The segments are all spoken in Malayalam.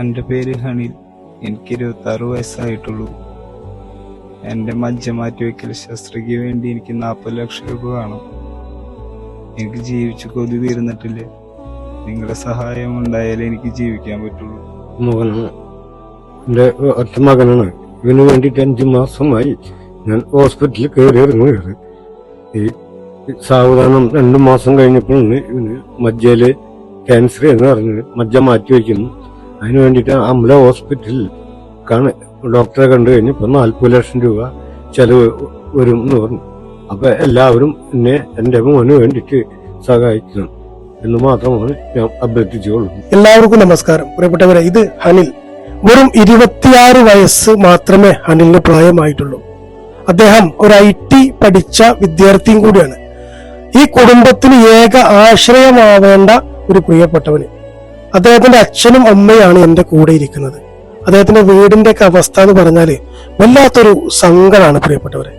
എന്റെ പേര് ഹണിൽ എനിക്ക് ഇരുപത്തി ആറ് വയസ്സായിട്ടുള്ളൂ. എന്റെ മജ്ജ മാറ്റിവെക്കൽ ശസ്ത്രയ്ക്ക് വേണ്ടി എനിക്ക് നാൽപ്പത് ലക്ഷം രൂപ വേണം. എനിക്ക് ജീവിച്ച് കൊതി തീർന്നിട്ടില്ല? നിങ്ങളുടെ സഹായം ഉണ്ടായാലേ എനിക്ക് ജീവിക്കാൻ പറ്റുള്ളൂ. മകനാണ്. എന്റെ ഒറ്റ മകനാണ്. ഇവന് വേണ്ടിയിട്ട് അഞ്ച് മാസമായി ഞാൻ ഹോസ്പിറ്റലിൽ കയറി ഇറങ്ങുകയാണ് ഈ സാവധാനം രണ്ട് മാസം കഴിഞ്ഞപ്പോഴാണ് ഇവന് മജ്ജയിൽ ക്യാൻസർ എന്ന് പറഞ്ഞത് മജ്ജ മാറ്റി വയ്ക്കുന്നു. അതിന് വേണ്ടിയിട്ട് അമല ഹോസ്പിറ്റലിൽ കാണ ഡോക്ടറെ കണ്ടു കഴിഞ്ഞപ്പോൾ നാൽപ്പത് ലക്ഷം രൂപ ചിലവ് വരും എന്ന് പറഞ്ഞു. അപ്പൊ എല്ലാവരും എന്നെ എന്റെ മോന് വേണ്ടിയിട്ട് സഹായിക്കണം എന്ന് മാത്രമാണ് ഞാൻ അഭ്യർത്ഥിച്ചുകൊള്ളുന്നത് എല്ലാവർക്കും നമസ്കാരം. പ്രിയപ്പെട്ടവരെ ഇത് ഹനിൽ. വെറും ഇരുപത്തിയാറ് വയസ്സ് മാത്രമേ ഹനിലിന് പ്രായമായിട്ടുള്ളൂ. അദ്ദേഹം ഒരു ഐ ടി പഠിച്ച വിദ്യാർത്ഥിയും കൂടിയാണ്. ഈ കുടുംബത്തിന് ഏക ആശ്രയമാവേണ്ട ഒരു പ്രിയപ്പെട്ടവന്. അദ്ദേഹത്തിന്റെ അച്ഛനും അമ്മയാണ് എന്റെ കൂടെ ഇരിക്കുന്നത്. അദ്ദേഹത്തിന്റെ വീടിന്റെ ഒക്കെ അവസ്ഥ എന്ന് പറഞ്ഞാൽ വല്ലാത്തൊരു സങ്കടമാണ് പ്രിയപ്പെട്ടവരെ.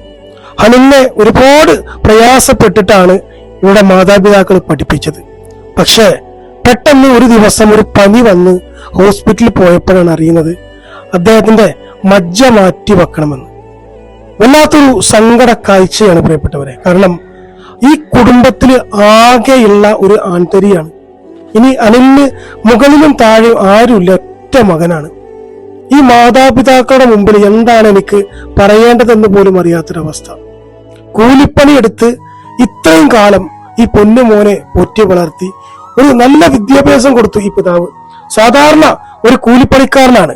ഹനിലിനെ ഒരുപാട് പ്രയാസപ്പെട്ടിട്ടാണ് ഇവിടെ മാതാപിതാക്കൾ പഠിപ്പിച്ചത്. പക്ഷേ പെട്ടെന്ന് ഒരു ദിവസം ഒരു പനി വന്ന് ഹോസ്പിറ്റലിൽ പോയപ്പോഴാണ് അറിയുന്നത് അദ്ദേഹത്തിന്റെ മജ്ജ മാറ്റി വെക്കണമെന്ന്. വല്ലാത്തൊരു സങ്കട കാഴ്ചയാണ് പ്രിയപ്പെട്ടവരെ. കാരണം ഈ കുടുംബത്തിൽ ആകെയുള്ള ഒരു ആൺതരിയാണ് ഇനി അനിലിന് മുകളിലും താഴെയും ആരുമില്ല ഒറ്റ മകനാണ്. ഈ മാതാപിതാക്കളുടെ മുമ്പിൽ എന്താണ് എനിക്ക് പറയേണ്ടതെന്ന് പോലും അറിയാത്തൊരവസ്ഥ. കൂലിപ്പണി എടുത്ത് ഇത്രയും കാലം ഈ പൊന്നു മോനെ പൊറ്റി വളർത്തി ഒരു നല്ല വിദ്യാഭ്യാസം കൊടുത്തു ഈ പിതാവ്. സാധാരണ ഒരു കൂലിപ്പണിക്കാരനാണ്.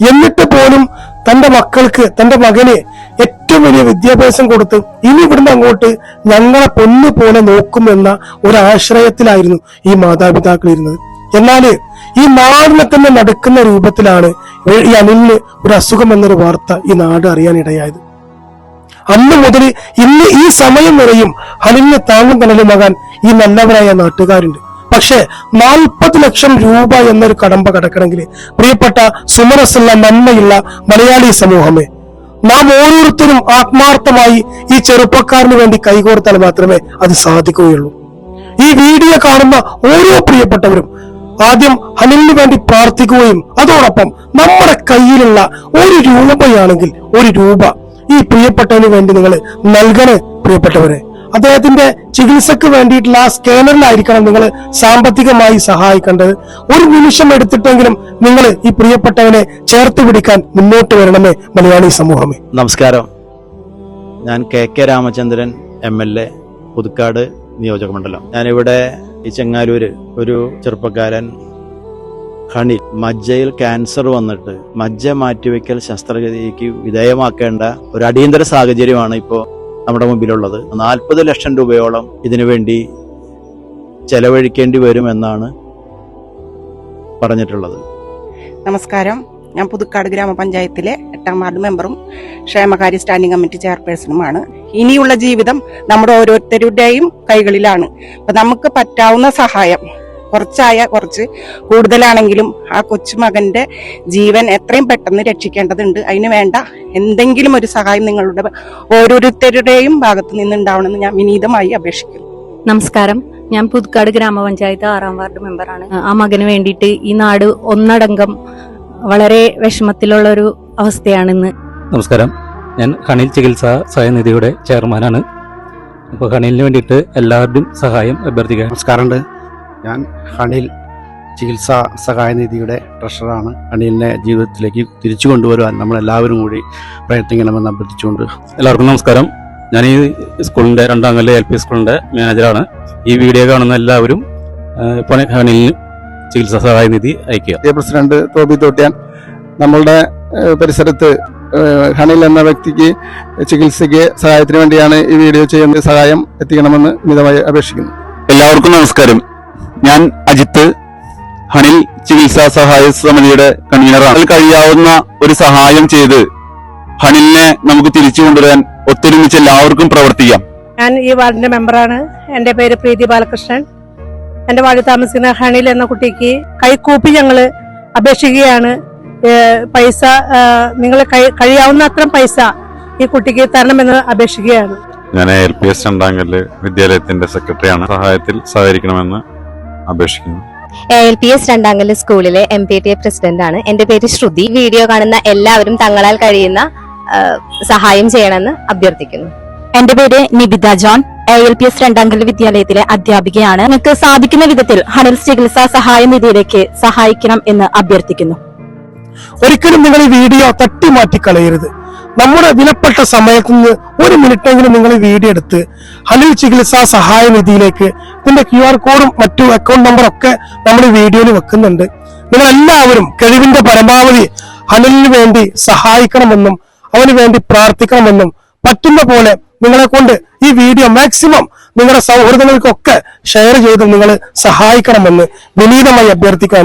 എന്നിട്ട് പോലും തന്റെ മക്കൾക്ക് തന്റെ മകന് ഏറ്റവും വലിയ വിദ്യാഭ്യാസം കൊടുത്ത് ഇനി ഇവിടുന്ന് അങ്ങോട്ട് ഞങ്ങളെ പൊന്നു പോലെ നോക്കുമെന്ന ഒരു ആശ്രയത്തിലായിരുന്നു ഈ മാതാപിതാക്കൾ ഇരുന്നത്. എന്നാൽ ഈ നാടിനെ തന്നെ നടക്കുന്ന രൂപത്തിലാണ് ഈ അനിലിന് ഒരു അസുഖം എന്നൊരു വാർത്ത ഈ നാട് അറിയാനിടയായത് അന്ന് മുതൽ ഇന്ന് ഈ സമയം വരെയും അനിലിന് താങ്ങും തണലുമാകാൻ ഈ നല്ലവരായ നാട്ടുകാരുണ്ട്. പക്ഷേ നാൽപ്പത് ലക്ഷം രൂപ എന്നൊരു കടമ്പ കടക്കണമെങ്കിൽ പ്രിയപ്പെട്ട സുമരസുള്ള നന്മയുള്ള മലയാളി സമൂഹമേ നാം ഓരോരുത്തരും ആത്മാർത്ഥമായി ഈ ചെറുപ്പക്കാരന് വേണ്ടി കൈകോർത്താൽ മാത്രമേ അത് സാധിക്കുകയുള്ളൂ. ഈ വീഡിയോ കാണുന്ന ഓരോ പ്രിയപ്പെട്ടവരും ആദ്യം ഹനിലിന് വേണ്ടി പ്രാർത്ഥിക്കുകയും അതോടൊപ്പം നമ്മുടെ കയ്യിലുള്ള ഒരു രൂപയാണെങ്കിൽ ഒരു രൂപ ഈ പ്രിയപ്പെട്ടവന് വേണ്ടി നിങ്ങൾ നൽകണേ പ്രിയപ്പെട്ടവരെ. അദ്ദേഹത്തിന്റെ ചികിത്സക്ക് വേണ്ടിയിട്ടുള്ള ആ സ്കാനറിലായിരിക്കണം നിങ്ങൾ സാമ്പത്തികമായി സഹായിക്കേണ്ടത്. ഒരു നിമിഷം എടുത്തിട്ടെങ്കിലും നിങ്ങൾ ഈ പ്രിയപ്പെട്ടവനെ ചേർത്ത് പിടിക്കാൻ മുന്നോട്ട് വരണമേ മലയാളി സമൂഹമേ. നമസ്കാരം. ഞാൻ K K Ramachandran M L A Puthukkad നിയോജക മണ്ഡലം. ഞാനിവിടെ ഈ ചെങ്ങാലൂര് ഒരു ചെറുപ്പക്കാരൻ ഹണി. മജ്ജയിൽ ക്യാൻസർ വന്നിട്ട് മജ്ജ മാറ്റിവെക്കൽ ശസ്ത്രക്രിയക്ക് വിധേയമാക്കേണ്ട ഒരു അടിയന്തര സാഹചര്യമാണ് ഇപ്പോൾ നമ്മുടെ മുമ്പിലുള്ളത്. നാൽപ്പത് ലക്ഷം രൂപയോളം ഇതിനു വേണ്ടി ചെലവഴിക്കേണ്ടി വരുമെന്നാണ് പറഞ്ഞിട്ടുള്ളത്. നമസ്കാരം. ഞാൻ പുതുക്കാട് ഗ്രാമപഞ്ചായത്തിലെ എട്ടാം വാർഡ് മെമ്പറും ക്ഷേമകാര്യ സ്റ്റാൻഡിംഗ് കമ്മിറ്റി ചെയർപേഴ്സണുമാണ്. ഇനിയുള്ള ജീവിതം നമ്മുടെ ഓരോരുത്തരുടെയും കൈകളിലാണ്. അപ്പം നമുക്ക് പറ്റാവുന്ന സഹായം കുറച്ചായ കുറച്ച് കൂടുതലാണെങ്കിലും ആ കൊച്ചുമകന്റെ ജീവൻ എത്രയും പെട്ടെന്ന് രക്ഷിക്കേണ്ടതുണ്ട്. അതിന് വേണ്ട എന്തെങ്കിലും ഒരു സഹായം നിങ്ങളുടെ ഓരോരുത്തരുടെയും ഭാഗത്ത് നിന്നുണ്ടാവണമെന്ന് ഞാൻ വിനീതമായി അപേക്ഷിക്കുന്നു. നമസ്കാരം. ഞാൻ പുതുക്കാട് ഗ്രാമപഞ്ചായത്ത് ആറാം വാർഡ് മെമ്പറാണ് ആ മകന് വേണ്ടിയിട്ട് ഈ നാട് ഒന്നടങ്കം വളരെ വിഷമത്തിലുള്ള ഒരു അവസ്ഥയാണിന്ന്. നമസ്കാരം. ഞാൻ ഹണിൽ ചികിത്സാ സഹായനിധിയുടെ ചെയർമാനാണ്. അപ്പോൾ ഹണിലിന് വേണ്ടിയിട്ട് എല്ലാവരുടെയും സഹായം അഭ്യർത്ഥിക്കുക നമസ്കാരമുണ്ട്. ഞാൻ ഹണിൽ ചികിത്സാ സഹായനിധിയുടെ ട്രഷറാണ്. ഹണിലിനെ ജീവിതത്തിലേക്ക് തിരിച്ചു കൊണ്ടുവരുവാൻ നമ്മളെല്ലാവരും കൂടി പ്രയത്നിക്കണമെന്ന് അഭ്യർത്ഥിച്ചുകൊണ്ട്. എല്ലാവർക്കും നമസ്കാരം. ഞാൻ ഈ സ്കൂളിന്റെ രണ്ടാം കല്ല് എൽ പി സ്കൂളിന്റെ മാനേജറാണ്. ഈ വീഡിയോ കാണുന്ന എല്ലാവരും ഇപ്പോൾ ഹണിലിന് ചികിത്സാ സഹായനിധി അയക്കുക പ്രസിഡന്റ് തോബി തോട്ടിയാൻ നമ്മളുടെ പരിസരത്ത് ഹണിൽ എന്ന വ്യക്തിക്ക് ചികിത്സയ്ക്ക് സഹായത്തിന് വേണ്ടിയാണ് ഈ വീഡിയോ ചെയ്യുന്ന സഹായം എത്തിക്കണമെന്ന് മിതമായി അപേക്ഷിക്കുന്നു. എല്ലാവർക്കും നമസ്കാരം. ഞാൻ അജിത്ത് ഹണിൽ ചികിത്സാ സഹായ സമിതിയുടെ കൺവീനറാണ് അതിൽ കഴിയാവുന്ന ഒരു സഹായം ചെയ്ത് ഹണിലിനെ നമുക്ക് തിരിച്ചു കൊണ്ടുവരാൻ ഒത്തൊരുമിച്ച് എല്ലാവർക്കും പ്രവർത്തിക്കാം. ഞാൻ ഈ വാർഡിന്റെ മെമ്പറാണ്. എന്റെ പേര് പ്രീതി ബാലകൃഷ്ണൻ. എന്റെ വാർഡിൽ താമസിക്കുന്ന ഹണിൽ എന്ന കുട്ടിക്ക് കൈക്കൂപ്പി ഞങ്ങൾ അപേക്ഷിക്കുകയാണ്. പൈസ നിങ്ങൾ കഴിയാവുന്ന അത്രയും പൈസ ഈ കുട്ടിക്ക് തരണമെന്ന് അപേക്ഷിക്കുകയാണ്. ഞാൻ എൽ പി എസ് രണ്ടാങ്കല്ല് വിദ്യാലയത്തിന്റെ സെക്രട്ടറിയാണ്. സഹായത്തിൽ സഹകരിക്കണമെന്ന് അപേക്ഷിക്കുന്നു. A L P S Randankal സ്കൂളിലെ M P T A president ആണ്. എന്റെ പേര് ശ്രുതി. വീഡിയോ കാണുന്ന എല്ലാവരും തങ്ങളാൽ കഴിയുന്ന സഹായം ചെയ്യണമെന്ന് അഭ്യർത്ഥിക്കുന്നു. എന്റെ പേര് Nibitha John. A L P S Randankal വിദ്യാലയത്തിലെ അധ്യാപികയാണ്. നിങ്ങൾക്ക് സാധിക്കുന്ന വിധത്തിൽ ഹണൽ ചികിത്സാ സഹായ നിധിയിലേക്ക് സഹായിക്കണം എന്ന് അഭ്യർത്ഥിക്കുന്നു. ഒരിക്കലും നിങ്ങൾ ഈ വീഡിയോ തട്ടിമാറ്റി കളയരുത് നമ്മുടെ വിലപ്പെട്ട സമയത്ത് നിന്ന് ഒരു മിനിറ്റെങ്കിലും നിങ്ങൾ വീഡിയോ എടുത്ത് ഹലിൽ ചികിത്സാ സഹായ നിധിയിലേക്ക് ഇതിന്റെ ക്യു ആർ കോഡും മറ്റു അക്കൗണ്ട് നമ്പറും ഒക്കെ നമ്മൾ വീഡിയോയിൽ വെക്കുന്നുണ്ട്. നിങ്ങൾ എല്ലാവരും കഴിവിന്റെ പരമാവധി ഹലിലിന് വേണ്ടി സഹായിക്കണമെന്നും അവന് വേണ്ടി പ്രാർത്ഥിക്കണമെന്നും പറ്റുന്ന പോലെ നിങ്ങളെ കൊണ്ട് ഈ വീഡിയോ മാക്സിമം നിങ്ങളുടെ സൗഹൃദങ്ങൾക്കൊക്കെ ഷെയർ ചെയ്ത് നിങ്ങൾ സഹായിക്കണമെന്ന് വിനീതമായി അഭ്യർത്ഥിക്കുകയാണ്.